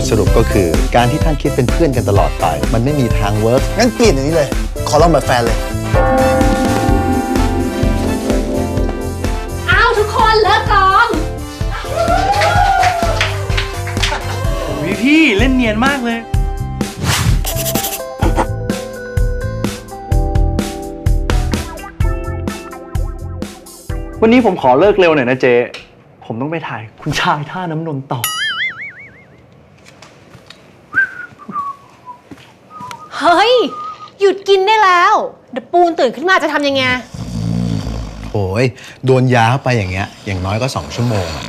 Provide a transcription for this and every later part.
ทสรุปก็คือ การที่ท่านคิดเป็นเพื่อนกันตลอดไป มันไม่มีทางเวิร์กงั้นเปลี่ยนอย่างนี้เลย ขอลองแบบแฟนเลย อ้าว ทุกคนเลิกกองพี่พี่เล่นเนียนมากเลย วันนี้ผมขอเลิกเร็วหน่อยนะเจ๊ผมต้องไปถ่ายคุณชายท่าน้ำนนต่อ เฮ้ย หยุดกินได้แล้ว เดี๋ยวปูนตื่นขึ้นมาจะทำยังไง โอ้ยโดนยาไปอย่างเงี้ย อย่างน้อยก็สองชั่วโมงอะ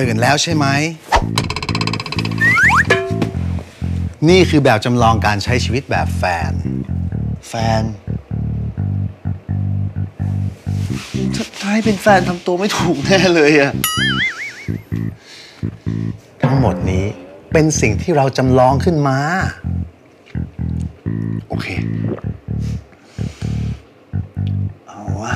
ตื่นแล้วใช่ไหม นี่คือแบบจำลองการใช้ชีวิตแบบแฟน แฟนถ้าถ้าให้เป็นแฟนทำตัวไม่ถูกแน่เลยอะ ทั้งหมดนี้เป็นสิ่งที่เราจำลองขึ้นมา โอเค เอาวะ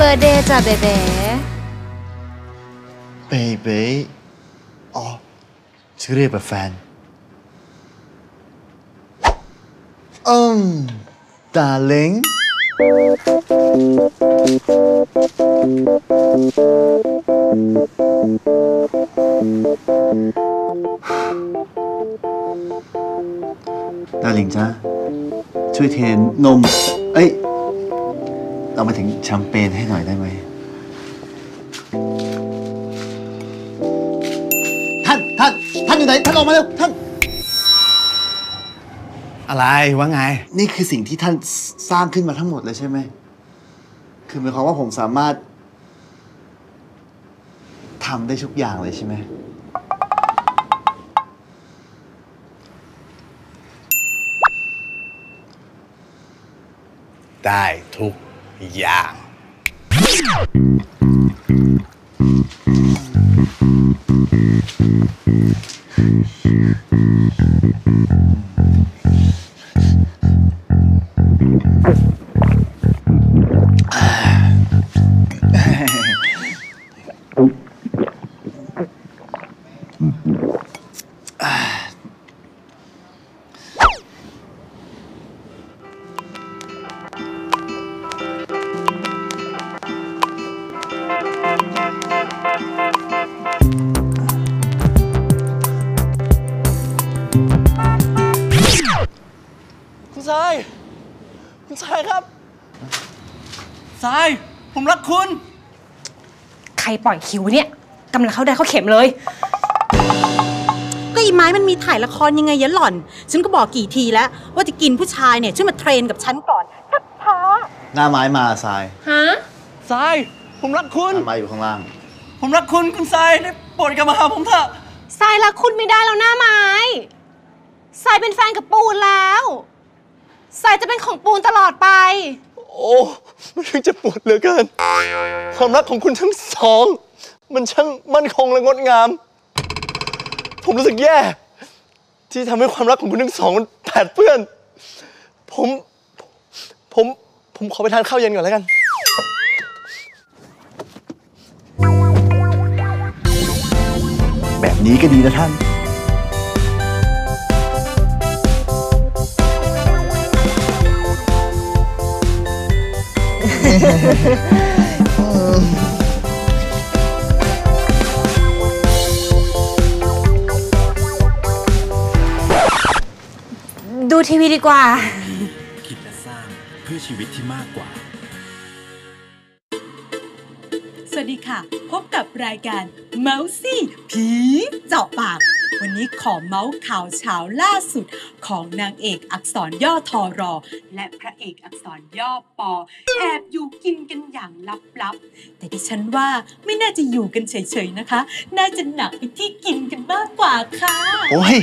Happy birthday จ้ะเบเบเบเบ้อ๋อชื่อเรียกแบบแฟนอืม darling ดาลิงจ้าช่วยเทนมเอ้ย เรามาถึงแชมเปญให้หน่อยได้ไหม ท่าน ท่าน ท่านอยู่ไหน ท่านออกมาเร็ว ท่าน อะไรว่าไง นี่คือสิ่งที่ท่านสสร้างขึ้นมาทั้งหมดเลยใช่ไหม คือหมายความว่าผมสามารถทำได้ทุกอย่างเลยใช่ไหม ได้ทุก อ คุณทรายครับทราย ผมรักคุณ ใครปล่อยคิวเนี่ยกำลังเข้าได้เข้าเข็มเลย ก็อีไม้มันมีถ่ายละครยังไงยะหล่อน ฉันก็บอกกี่ทีแล้ว ว่าจะกินผู้ชายเนี่ยช่วยมาเทรนกับฉันก่อนถ้าท้าหน้าไม้มาทรายฮะทราย ผมรักคุณ หน้าไม้อยู่ข้างล่าง ผมรักคุณคุณทรายได้โปรดกลับมาหาผมเถอะทรายรักคุณไม่ได้แล้วหน้าไม้ทรายเป็นแฟนกับปูนแล้ว ทรายจะเป็นของปูนตลอดไป โอ้มันช่างจะปวดเหลือเกิน ความรักของคุณทั้งสอง มันช่างมั่นคงและงดงาม ผมรู้สึกแย่ ที่ทำให้ความรักของคุณทั้งสองมันแผดเปื้อน ผม ผม ผมขอไปทานข้าวเย็นก่อนแล้วกัน แบบนี้ก็ดีนะท่าน ดูทีวีดีกว่า คิดและสร้างเพื่อชีวิตที่มากกว่าวัสดีค่ะ พบกับรายการเมาซี่ผีเจาะปาก วันนี้ขอเมาส์ข่าวเช้าล่าสุดของนางเอกอักษรย่อทอรอ และพระเอกอักษรย่อปอ แอบอยู่กินกันอย่างลับๆ แต่ดิฉันว่าไม่น่าจะอยู่กันเฉยๆนะคะ น่าจะหนักไปที่กินกันมากกว่าค่ะ โอ้ย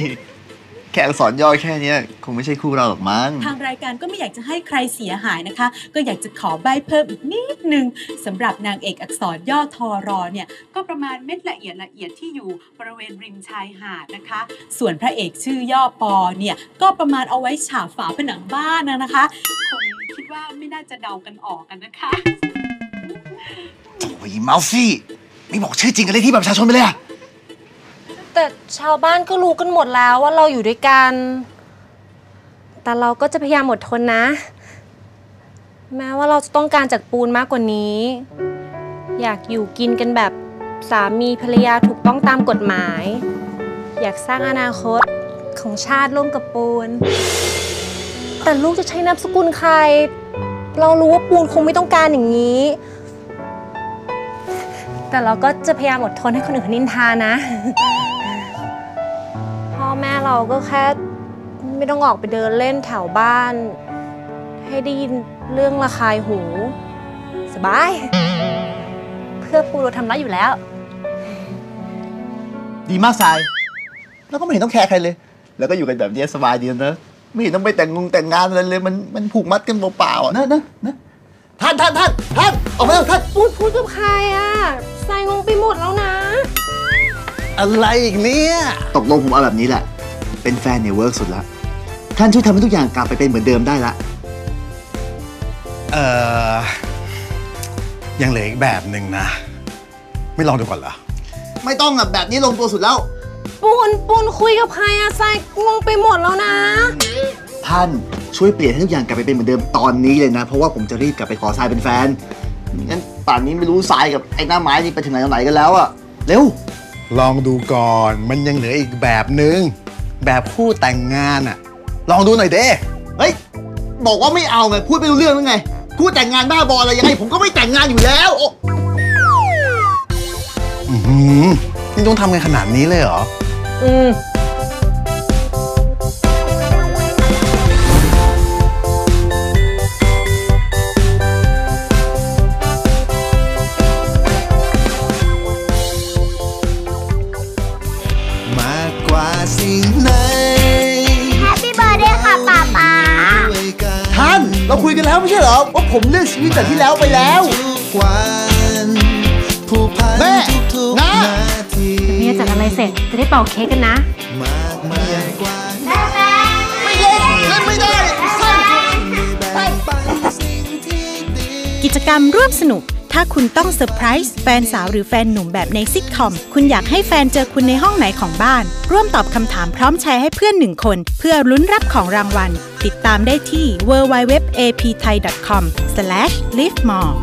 ค่อักษรย่อแค่เนี้ยคงไม่ใช่คู่เราหรอกมั้ง ทางรายการก็ไม่อยากจะให้ใครเสียหายนะคะ ก็อยากจะขอใบเพิ่มอีกนิดนึงสำหรับนางเอกอักษรย่อทอรอเนี่ยก็ประมาณเม็ดละเอียดละเอียดที่อยู่บริเวณริมชายหาดนะคะ ส่วนพระเอกชื่อย่อปอเนี่ยก็ประมาณเอาไว้ฉาบฝาผนังบ้านนะนะคะคงคิดว่าไม่น่าจะเดากันออกกันนะคะโอ้ยเมาซี่ไม่บอกชื่อจริงกันเลยที่แบบประชาชนไปเลยอะ แต่ชาวบ้านก็รู้กันหมดแล้วว่าเราอยู่ด้วยกัน แต่เราก็จะพยายามอดทนนะ แม้ว่าเราจะต้องการจากปูนมากกว่านี้ อยากอยู่กินกันแบบสามีภรรยาถูกต้องตามกฎหมาย อยากสร้างอนาคตของชาติร่วมกับปูน แต่ลูกจะใช้นามสกุลใคร เรารู้ว่าปูนคงไม่ต้องการอย่างนี้ แต่เราก็จะพยายามอดทนให้คนอื่นเขานินทานะ แม่เราก็แค่ไม่ต้องออกไปเดินเล่นแถวบ้าน ให้ได้ยินเรื่องระคายหู สบาย เพื่อปูเราทำได้อยู่แล้ว ดีมากทราย แล้วก็ไม่เห็นต้องแคร์ใครเลย แล้วก็อยู่กันแบบนี้สบายดีนะไม่เห็นต้องไปแต่งงงแต่งงานอะไรเลยมันมันผูกมัดกันเปล่าๆอะนะนะนะท่านท่านท่านท่านออกมาแล้วท่านปูพูดกับใครอะใส่งงไปหมดแล้วนะ อะไรอีกเนี่ย ตกลงผมเอาแบบนี้แหละ เป็นแฟนเนี่ยเวิร์กสุดละ ท่านช่วยทำให้ทุกอย่างกลับไปเป็นเหมือนเดิมได้ละ เอ่อ ยังเหลืออีกแบบหนึ่งนะ ไม่ลองดูก่อนเหรอ ไม่ต้องอะแบบนี้ลงตัวสุดแล้ว ปูนปูนคุยกับใครอะใส่งงไปหมดแล้วนะ ท่านช่วยเปลี่ยนให้ทุกอย่างกลับไปเป็นเหมือนเดิมตอนนี้เลยนะ เพราะว่าผมจะรีบกลับไปขอทรายเป็นแฟนงั้นป่านนี้ไม่รู้ทรายกับไอ้หน้าไม้นี่ไปถึงไหนตรงไหนกันแล้วอะเร็ว ลองดูก่อน มันยังเหลืออีกแบบหนึ่งแบบคู่แต่งงานอะลองดูหน่อยเด้เฮ้ย บอกว่าไม่เอาไง พูดไม่รู้เรื่องหรือไง พูดแต่งงานบ้าบออะไรยังไง ผมก็ไม่แต่งงานอยู่แล้วโอ้อือหือนี่ต้องทำกันขนาดนี้เลยเหรอ อืม ผมเลือกชีวิตแบบที่แล้วไปแล้วทุกวันผูกพันแม่ทุกๆนะนาทีเมียจัดอะไรเสร็จจะได้เป่าเค้กกันนะมากมายกว่าไม่เล่นเล่นไม่ได้ท่านแบ่งปันสิ่งที่ดีกิจกรรมร่วมสนุก ถ้าคุณต้องเซอร์ไพรส์แฟนสาวหรือแฟนหนุ่มแบบในซิทคอม คุณอยากให้แฟนเจอคุณในห้องไหนของบ้าน ร่วมตอบคำถามพร้อมแชร์ให้เพื่อนหนึ่งคน เพื่อลุ้นรับของรางวัล ติดตามได้ที่ www.apthai.com/live more